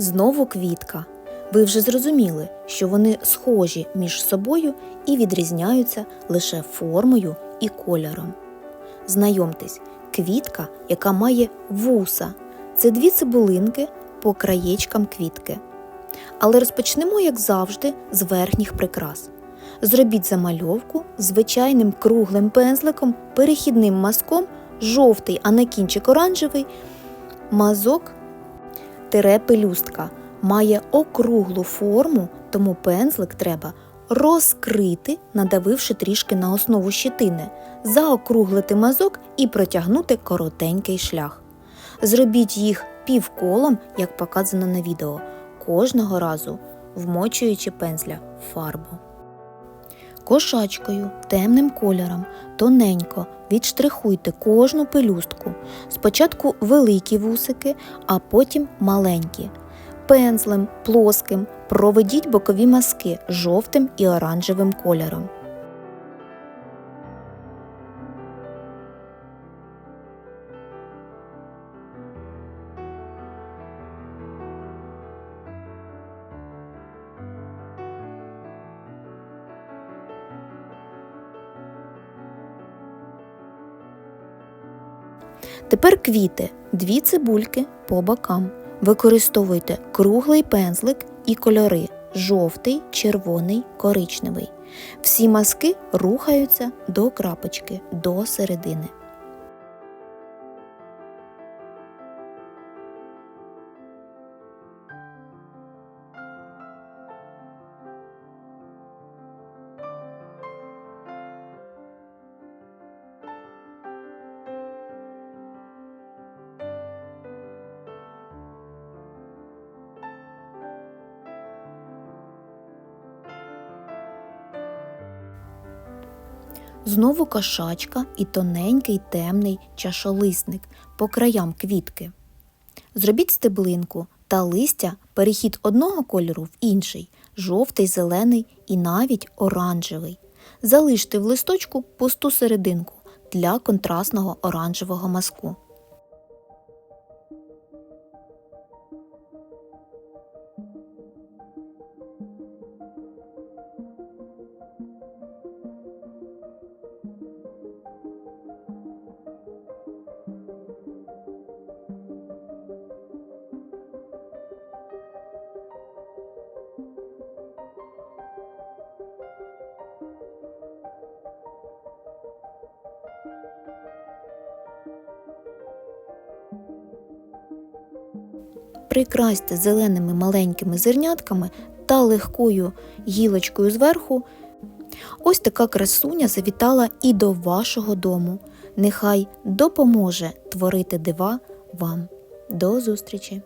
Знову квітка. Ви вже зрозуміли, що вони схожі між собою і відрізняються лише формою і кольором. Знайомтесь, квітка, яка має вуса. Це дві цибулинки по краєчкам квітки. Але розпочнемо, як завжди, з верхніх прикрас. Зробіть замальовку звичайним круглим пензликом, перехідним мазком, жовтий, а на кінчик оранжевий, мазок тире пелюстка має округлу форму, тому пензлик треба розкрити, надавивши трішки на основу щитини, заокруглити мазок і протягнути коротенький шлях. Зробіть їх півколом, як показано на відео, кожного разу вмочуючи пензля в фарбу. Кошачкою темним кольором тоненько відштрихуйте кожну пелюстку. Спочатку великі вусики, а потім маленькі. Пензлем плоским проведіть бокові мазки жовтим і оранжевим кольором. Тепер квіти, дві цибульки по бокам. Використовуйте круглий пензлик і кольори жовтий, червоний, коричневий. Всі мазки рухаються до крапочки, до середини. Знову кошачка і тоненький темний чашолисник по краям квітки. Зробіть стеблинку та листя перехід одного кольору в інший жовтий, зелений і навіть оранжевий. Залиште в листочку пусту серединку для контрастного оранжевого мазку. Прикрасьте зеленими маленькими зернятками та легкою гілочкою зверху. Ось така красуня завітала і до вашого дому. Нехай допоможе творити дива вам. До зустрічі!